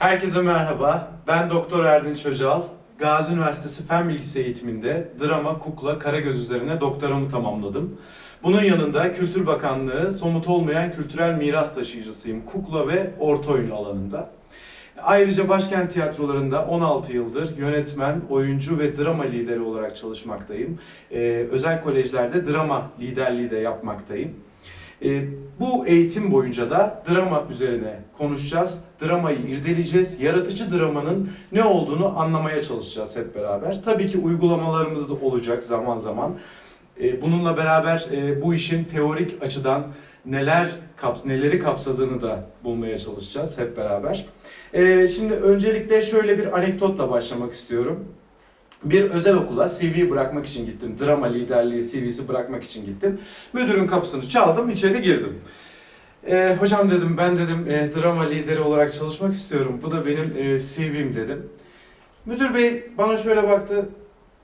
Herkese merhaba. Ben Doktor Erdinç Öcal. Gazi Üniversitesi Fen Bilgisi Eğitiminde drama, kukla, karagöz üzerine doktoramı tamamladım. Bunun yanında Kültür Bakanlığı somut olmayan kültürel miras taşıyıcısıyım. Kukla ve orta oyun alanında. Ayrıca başkent tiyatrolarında 16 yıldır yönetmen, oyuncu ve drama lideri olarak çalışmaktayım. Ee, özel kolejlerde drama liderliği de yapmaktayım. Ee, bu eğitim boyunca da drama üzerine konuşacağız. Dramayı irdeleyeceğiz. Yaratıcı dramanın ne olduğunu anlamaya çalışacağız hep beraber. Tabii ki uygulamalarımız da olacak zaman zaman. Ee, bununla beraber e, bu işin teorik açıdan neler neleri kapsadığını da bulmaya çalışacağız hep beraber. Ee, şimdi öncelikle şöyle bir anekdotla başlamak istiyorum. Bir özel okula CV bırakmak için gittim. Drama liderliği CV'si bırakmak için gittim. Müdürün kapısını çaldım, içeri girdim. Ee, hocam dedim, ben dedim e, drama lideri olarak çalışmak istiyorum. Bu da benim e, CV'm dedim. Müdür bey bana şöyle baktı.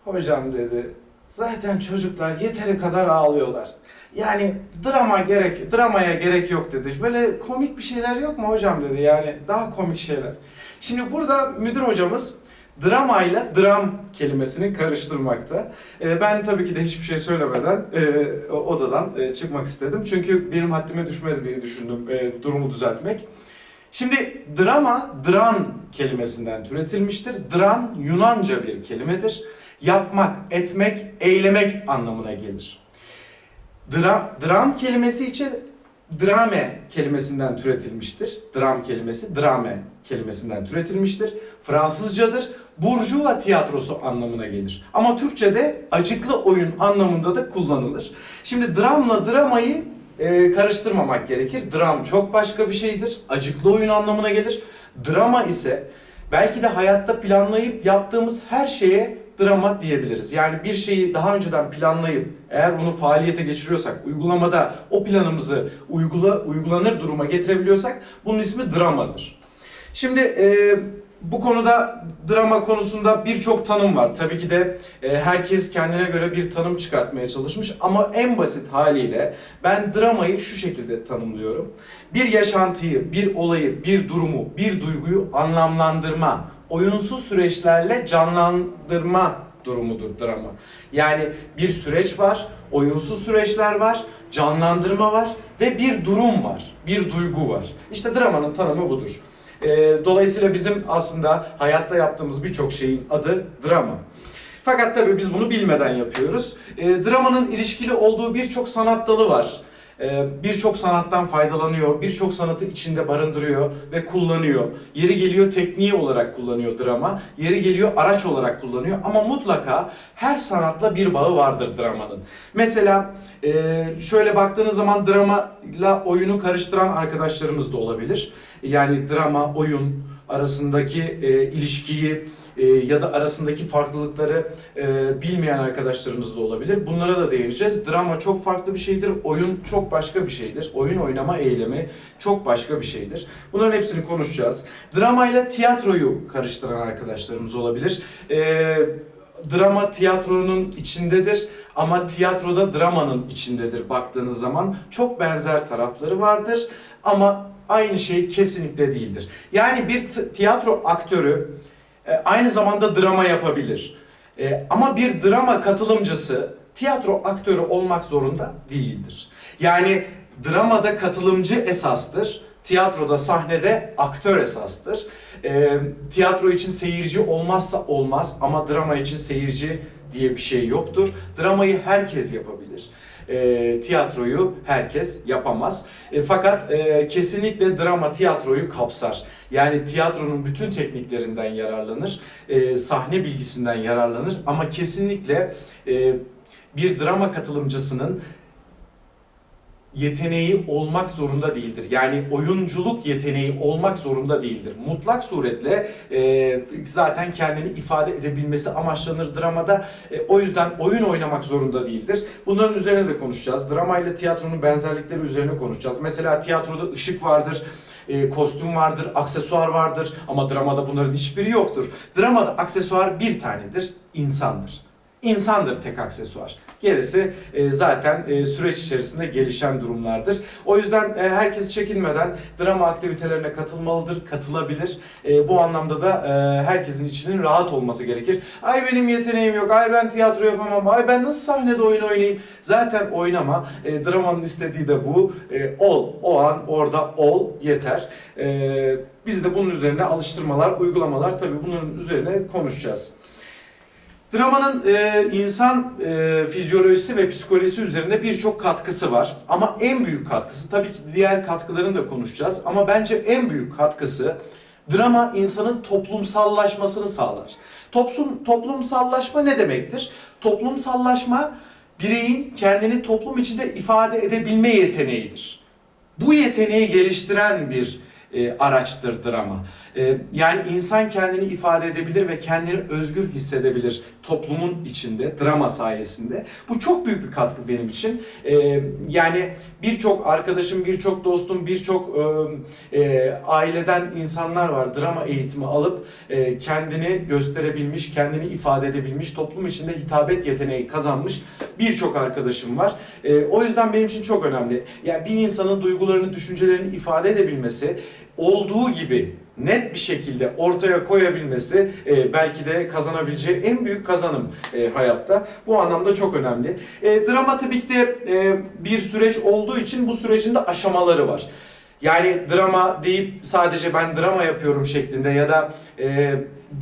Hocam dedi, zaten çocuklar yeteri kadar ağlıyorlar. Yani drama gerek, dramaya gerek yok dedi. Böyle komik bir şeyler yok mu hocam dedi. Yani daha komik şeyler. Şimdi burada müdür hocamız drama ile dram kelimesini karıştırmakta. Ee, ben tabii ki de hiçbir şey söylemeden e, odadan e, çıkmak istedim. Çünkü benim haddime düşmez diye düşündüm e, durumu düzeltmek. Şimdi drama, dran kelimesinden türetilmiştir. Dran Yunanca bir kelimedir. Yapmak, etmek, eylemek anlamına gelir. Dra, dram kelimesi için drame kelimesinden türetilmiştir. Dram kelimesi drame kelimesinden türetilmiştir. Fransızcadır. Burjuva tiyatrosu anlamına gelir. Ama Türkçe'de acıklı oyun anlamında da kullanılır. Şimdi dramla dramayı e, karıştırmamak gerekir. Dram çok başka bir şeydir. Acıklı oyun anlamına gelir. Drama ise belki de hayatta planlayıp yaptığımız her şeye drama diyebiliriz. Yani bir şeyi daha önceden planlayıp eğer onu faaliyete geçiriyorsak, uygulamada o planımızı uygula, uygulanır duruma getirebiliyorsak bunun ismi dramadır. Şimdi e, bu konuda drama konusunda birçok tanım var. Tabii ki de e, herkes kendine göre bir tanım çıkartmaya çalışmış ama en basit haliyle ben dramayı şu şekilde tanımlıyorum. Bir yaşantıyı, bir olayı, bir durumu, bir duyguyu anlamlandırma, oyunsuz süreçlerle canlandırma durumudur drama. Yani bir süreç var, oyunsuz süreçler var, canlandırma var ve bir durum var, bir duygu var. İşte dramanın tanımı budur. Ee, dolayısıyla bizim aslında hayatta yaptığımız birçok şeyin adı drama. Fakat tabii biz bunu bilmeden yapıyoruz. Ee, dramanın ilişkili olduğu birçok sanat dalı var. Ee, birçok sanattan faydalanıyor, birçok sanatı içinde barındırıyor ve kullanıyor. Yeri geliyor tekniği olarak kullanıyor drama, yeri geliyor araç olarak kullanıyor ama mutlaka her sanatla bir bağı vardır dramanın. Mesela e, şöyle baktığınız zaman dramayla oyunu karıştıran arkadaşlarımız da olabilir. Yani drama, oyun arasındaki e, ilişkiyi e, ya da arasındaki farklılıkları e, bilmeyen arkadaşlarımız da olabilir. Bunlara da değineceğiz. Drama çok farklı bir şeydir, oyun çok başka bir şeydir. Oyun oynama eylemi çok başka bir şeydir. Bunların hepsini konuşacağız. Drama ile tiyatroyu karıştıran arkadaşlarımız olabilir. E, drama tiyatronun içindedir ama tiyatroda dramanın içindedir baktığınız zaman. Çok benzer tarafları vardır ama aynı şey kesinlikle değildir. Yani bir tiyatro aktörü aynı zamanda drama yapabilir. E, ama bir drama katılımcısı tiyatro aktörü olmak zorunda değildir. Yani dramada katılımcı esastır. Tiyatroda, sahnede aktör esastır. E, tiyatro için seyirci olmazsa olmaz ama drama için seyirci diye bir şey yoktur. Dramayı herkes yapabilir. E, tiyatroyu herkes yapamaz. E, fakat e, kesinlikle drama tiyatroyu kapsar. Yani tiyatronun bütün tekniklerinden yararlanır, e, sahne bilgisinden yararlanır ama kesinlikle e, bir drama katılımcısının yeteneği olmak zorunda değildir. Yani oyunculuk yeteneği olmak zorunda değildir. Mutlak suretle e, zaten kendini ifade edebilmesi amaçlanır dramada. E, o yüzden oyun oynamak zorunda değildir. Bunların üzerine de konuşacağız. Drama ile tiyatronun benzerlikleri üzerine konuşacağız. Mesela tiyatroda ışık vardır, e, kostüm vardır, aksesuar vardır ama dramada bunların hiçbiri yoktur. Dramada aksesuar bir tanedir, insandır. İnsandır tek aksesuar. Gerisi e, zaten e, süreç içerisinde gelişen durumlardır. O yüzden e, herkes çekinmeden drama aktivitelerine katılmalıdır, katılabilir. Bu anlamda da herkesin içinin rahat olması gerekir. Ay benim yeteneğim yok, ay ben tiyatro yapamam, ay ben nasıl sahnede oyun oynayayım? Zaten oynama. Dramanın istediği de bu. Ol, o an orada ol yeter. Biz de bunun üzerine alıştırmalar, uygulamalar tabii bunun üzerine konuşacağız. Dramanın e, insan e, fizyolojisi ve psikolojisi üzerinde birçok katkısı var. Ama en büyük katkısı, tabii ki diğer katkılarını da konuşacağız. Ama bence en büyük katkısı drama insanın toplumsallaşmasını sağlar. Toplum, toplumsallaşma ne demektir? Toplumsallaşma bireyin kendini toplum içinde ifade edebilme yeteneğidir. Bu yeteneği geliştiren bir e, araçtır drama. E, yani insan kendini ifade edebilir ve kendini özgür hissedebilir toplumun içinde, drama sayesinde. Bu çok büyük bir katkı benim için. E, yani birçok arkadaşım, birçok dostum, birçok e, e, aileden insanlar var drama eğitimi alıp e, kendini gösterebilmiş, kendini ifade edebilmiş, toplum içinde hitabet yeteneği kazanmış birçok arkadaşım var. E, o yüzden benim için çok önemli. Yani bir insanın duygularını, düşüncelerini ifade edebilmesi, olduğu gibi net bir şekilde ortaya koyabilmesi e, belki de kazanabileceği en büyük kazanım e, hayatta. Bu anlamda çok önemli. E, drama tabii ki de e, bir süreç olduğu için bu sürecin de aşamaları var. Yani drama deyip sadece ben drama yapıyorum şeklinde ya da e,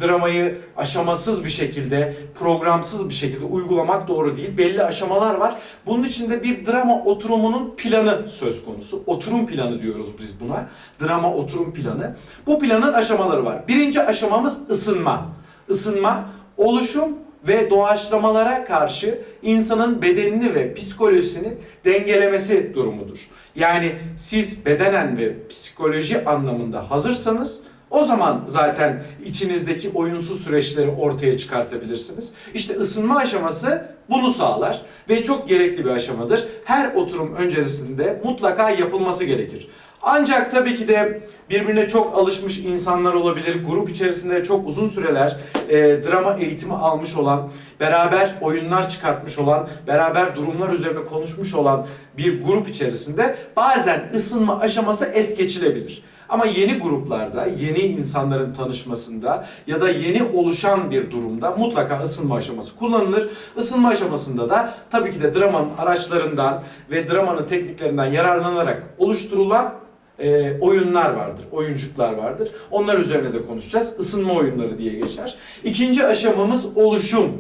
dramayı aşamasız bir şekilde, programsız bir şekilde uygulamak doğru değil. Belli aşamalar var. Bunun içinde bir drama oturumunun planı söz konusu. Oturum planı diyoruz biz buna. Drama oturum planı. Bu planın aşamaları var. Birinci aşamamız ısınma. Isınma, oluşum ve doğaçlamalara karşı insanın bedenini ve psikolojisini dengelemesi durumudur. Yani siz bedenen ve psikoloji anlamında hazırsanız o zaman zaten içinizdeki oyunsuz süreçleri ortaya çıkartabilirsiniz. İşte ısınma aşaması bunu sağlar ve çok gerekli bir aşamadır. Her oturum öncesinde mutlaka yapılması gerekir. Ancak tabii ki de birbirine çok alışmış insanlar olabilir. Grup içerisinde çok uzun süreler e, drama eğitimi almış olan, beraber oyunlar çıkartmış olan, beraber durumlar üzerine konuşmuş olan bir grup içerisinde bazen ısınma aşaması es geçilebilir. Ama yeni gruplarda, yeni insanların tanışmasında ya da yeni oluşan bir durumda mutlaka ısınma aşaması kullanılır. Isınma aşamasında da tabii ki de dramanın araçlarından ve dramanın tekniklerinden yararlanarak oluşturulan e, oyunlar vardır, oyuncuklar vardır. Onlar üzerine de konuşacağız. Isınma oyunları diye geçer. İkinci aşamamız oluşum,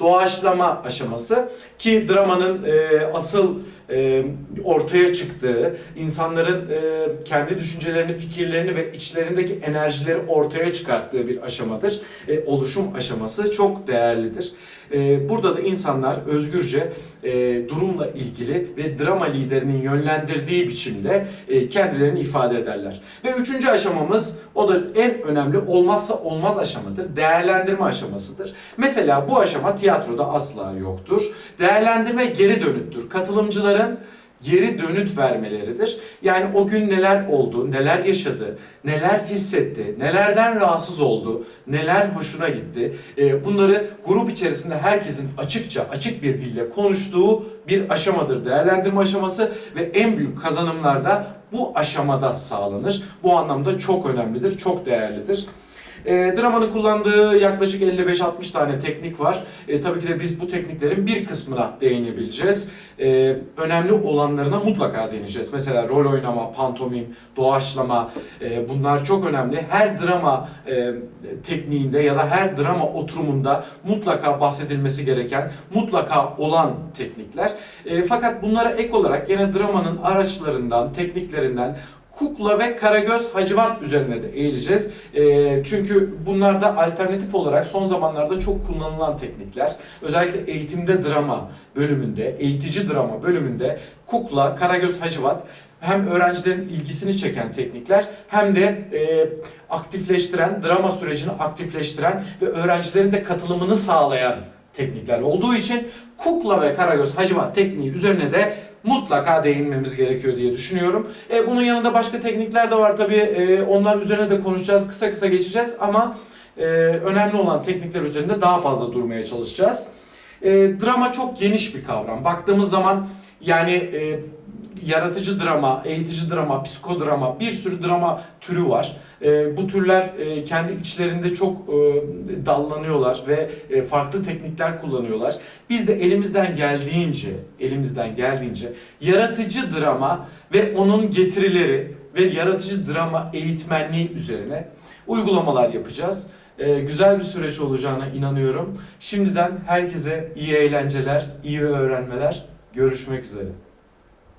doğaçlama aşaması ki dramanın e, asıl e, ortaya çıktığı, insanların e, kendi düşüncelerini, fikirlerini ve içlerindeki enerjileri ortaya çıkarttığı bir aşamadır. E, oluşum aşaması çok değerlidir. E, burada da insanlar özgürce e, durumla ilgili ve drama liderinin yönlendirdiği biçimde e, kendilerini ifade ederler. Ve üçüncü aşamamız, o da en önemli olmazsa olmaz aşamadır. Değerlendirme aşamasıdır. Mesela bu aşama tiyatroda asla yoktur. Değerlendirme geri dönüttür. Katılımcıların geri dönüt vermeleridir. Yani o gün neler oldu, neler yaşadı, neler hissetti, nelerden rahatsız oldu, neler hoşuna gitti. E, bunları grup içerisinde herkesin açıkça, açık bir dille konuştuğu bir aşamadır değerlendirme aşaması ve en büyük kazanımlar da bu aşamada sağlanır. Bu anlamda çok önemlidir, çok değerlidir. E, dramanın kullandığı yaklaşık 55-60 tane teknik var. E, tabii ki de biz bu tekniklerin bir kısmına değinebileceğiz. E, önemli olanlarına mutlaka değineceğiz. Mesela rol oynama, pantomim, doğaçlama e, bunlar çok önemli. Her drama e, tekniğinde ya da her drama oturumunda mutlaka bahsedilmesi gereken, mutlaka olan teknikler. E, fakat bunlara ek olarak yine dramanın araçlarından, tekniklerinden kukla ve karagöz hacivat üzerine de eğileceğiz. E, çünkü bunlar da alternatif olarak son zamanlarda çok kullanılan teknikler. Özellikle eğitimde drama bölümünde, eğitici drama bölümünde kukla, karagöz hacivat hem öğrencilerin ilgisini çeken teknikler hem de e, aktifleştiren, drama sürecini aktifleştiren ve öğrencilerin de katılımını sağlayan teknikler olduğu için kukla ve karagöz hacivat tekniği üzerine de mutlaka değinmemiz gerekiyor diye düşünüyorum. E, bunun yanında başka teknikler de var tabii. E, onlar üzerine de konuşacağız. Kısa kısa geçeceğiz ama e, önemli olan teknikler üzerinde daha fazla durmaya çalışacağız. e, drama çok geniş bir kavram. Baktığımız zaman yani e, yaratıcı drama, eğitici drama, psikodrama bir sürü drama türü var. E, bu türler e, kendi içlerinde çok e, dallanıyorlar ve e, farklı teknikler kullanıyorlar. Biz de elimizden geldiğince, elimizden geldiğince yaratıcı drama ve onun getirileri ve yaratıcı drama eğitmenliği üzerine uygulamalar yapacağız. E, güzel bir süreç olacağına inanıyorum. Şimdiden herkese iyi eğlenceler, iyi öğrenmeler. Görüşmek üzere.